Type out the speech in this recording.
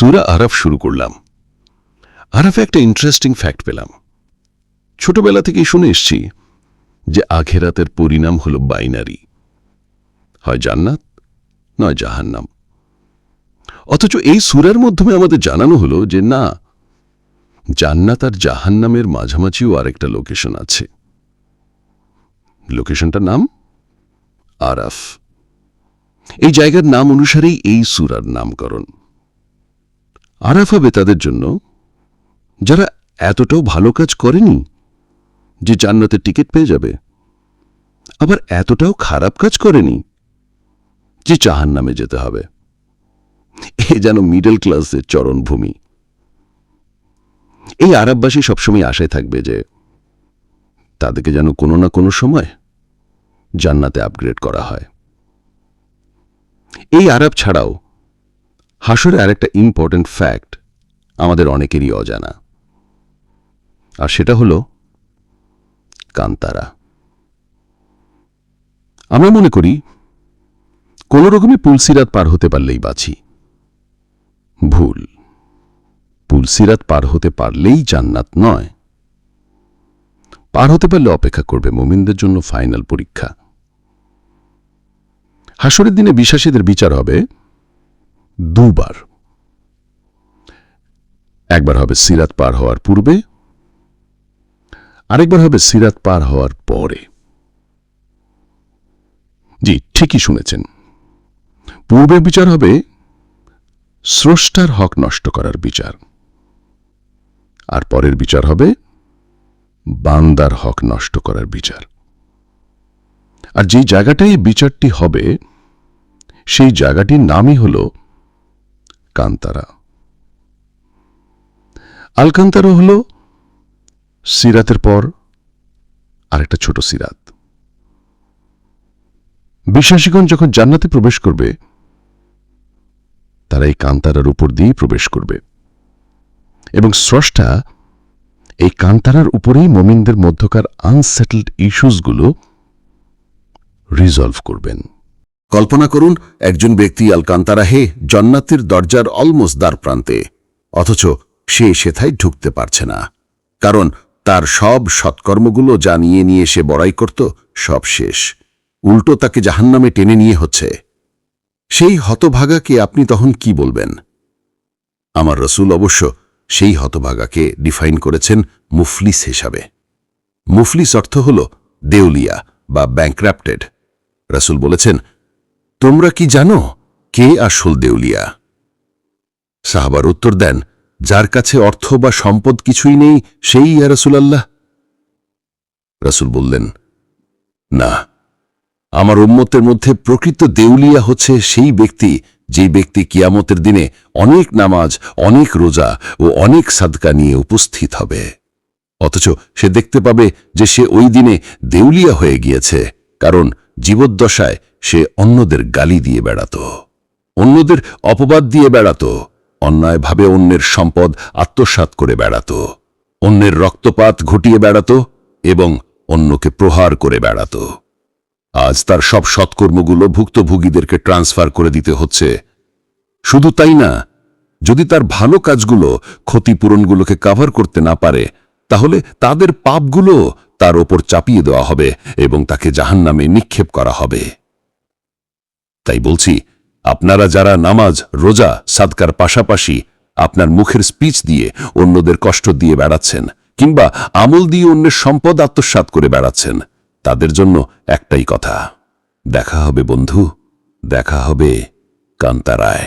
সুরা আরাফ শুরু করলাম। আরাফে একটা ইন্টারেস্টিং ফ্যাক্ট পেলাম। ছোটবেলা থেকেই শুনে এসছি যে আখেরাতের পরিণাম হল বাইনারি হয় জান্নাত, নয় জাহান্নাম। অথচ এই সুরার মাধ্যমে আমাদের জানানো হলো যে না, জান্নাত আর জাহান্নামের মাঝামাঝিও আরেকটা লোকেশন আছে। লোকেশনটার নাম? আরাফ। এই জায়গার নাম অনুসারেই এই সুরার নামকরণ। আরাফ হবে তাদের জন্য যারা এতটাও ভালো কাজ করেনি যে জান্নাতের টিকিট পেয়ে যাবে, আবার এতটাও খারাপ কাজ করেনি যে জাহান নামে যেতে হবে। এ যেন মিডল ক্লাসের চরণভূমি এই আরববাসী সবসময় আশায় থাকবে যে তাদেরকে যেন কোনো না কোনো সময় জান্নাতে আপগ্রেড করা হয়। এই আরব ছাড়াও হাসরে আরেকটা ইম্পর্ট্যান্ট ফ্যাক্ট আমাদের অনেকেরই অজানা। আর সেটা হলো কান্তারা। আমরা মনে করি, কোন রকমে পুলসিরাত পার হতে পারলেই বাঁচি। ভুল। পুলসিরাত পার হতে পারলেই জান্নাত নয়। পার হতে পারলে অপেক্ষা করবে মোমিনদের জন্য ফাইনাল পরীক্ষা। হাসরের দিনে বিশ্বাসীদের বিচার হবে দুবার। একবার হবে সিরাত পার হওয়ার পূর্বে, আরেকবার হবে সিরাত পার হওয়ার পরে। জি, ঠিকই শুনেছেন। পূর্বে বিচার হবে স্রষ্টার হক নষ্ট করার বিচার। আর পরের বিচার হবে বান্দার হক নষ্ট করার বিচার। আর যেই জায়গাটায় বিচারটি হবে, সেই জায়গাটির নামই হল কান্তারা আলকান্তারা হল সিরাতের পর আরেকটা ছোট সিরাত। বিশ্বাসীগণ যখন জান্নাতে প্রবেশ করবে, তারা এই কান্তারার উপর দিয়েই প্রবেশ করবে। এবং স্রষ্টা এই কান্তারার উপরেই মমিনদের মধ্যকার আনসেটেলড ইস্যুসগুলো রিজলভ করবেন। কল্পনা করুন, একজন ব্যক্তি আলকান্তারাহে জন্নাতের দরজার অলমোস্ট দ্বার প্রান্তে। অথচ সে সেথায় ঢুকতে পারছে না। কারণ তার সব সৎকর্মগুলো যা নিয়ে নিয়ে সে বড়াই করত, সব শেষ। উল্টো তাকে জাহান্নামে টেনে নিয়ে হচ্ছে। সেই হতভাগাকে আপনি তখন কি বলবেন? আমার রসুল অবশ্য সেই হতভাগাকে ডিফাইন করেছেন মুফলিস হিসাবে। মুফলিস অর্থ হল দেউলিয়া বা ব্যাংক্রাপ্টেড। রসুল বলেছেন তোমরা কি জানো কে আসল দেউলিয়া? সাহাবার উত্তর দেন, যার কাছে অর্থ বা সম্পদ কিছুই নেই, সেই ইয়া রসুলাল্লাহ। রসুল বললেন, না, আমার উম্মতের মধ্যে প্রকৃত দেউলিয়া হচ্ছে সেই ব্যক্তি, যে ব্যক্তি কিয়ামতের দিনে অনেক নামাজ, অনেক রোজা ও অনেক সাদকা নিয়ে উপস্থিত হবে। অথচ সে দেখতে পাবে যে সে ওই দিনে দেউলিয়া হয়ে গিয়েছে, কারণ জীবদ্দশায় সে অন্যদের গালি দিয়ে বেড়াত। অন্যদের অপবাদ দিয়ে বেড়াত। অন্যায়ভাবে অন্যের সম্পদ আত্মসাৎ করে বেড়াত। অন্যের রক্তপাত ঘটিয়ে বেড়াত এবং অন্যকে প্রহার করে বেড়াত। আজ তার সব সৎকর্মগুলো ভুক্তভোগীদেরকে ট্রান্সফার করে দিতে হচ্ছে। শুধু তাই না, যদি তার ভালো কাজগুলো ক্ষতিপূরণগুলোকে কাভার করতে না পারে, তাহলে তাদের পাপগুলো তার ওপর চাপিয়ে দেওয়া হবে এবং তাকে জাহান্নামে নিক্ষেপ করা হবে। তাই বলছি, আপনারা যারা নামাজ, রোজা, সাদকার পাশাপাশি আপনার মুখের স্পিচ দিয়ে অন্যদের কষ্ট দিয়ে বেড়াচ্ছেন কিংবা আমল দিয়ে অন্যের সম্পদ আত্মসাৎ করে বেড়াচ্ছেন, তাদের জন্য একটাই কথা। দেখা হবে বন্ধু, দেখা হবে কান্তারায়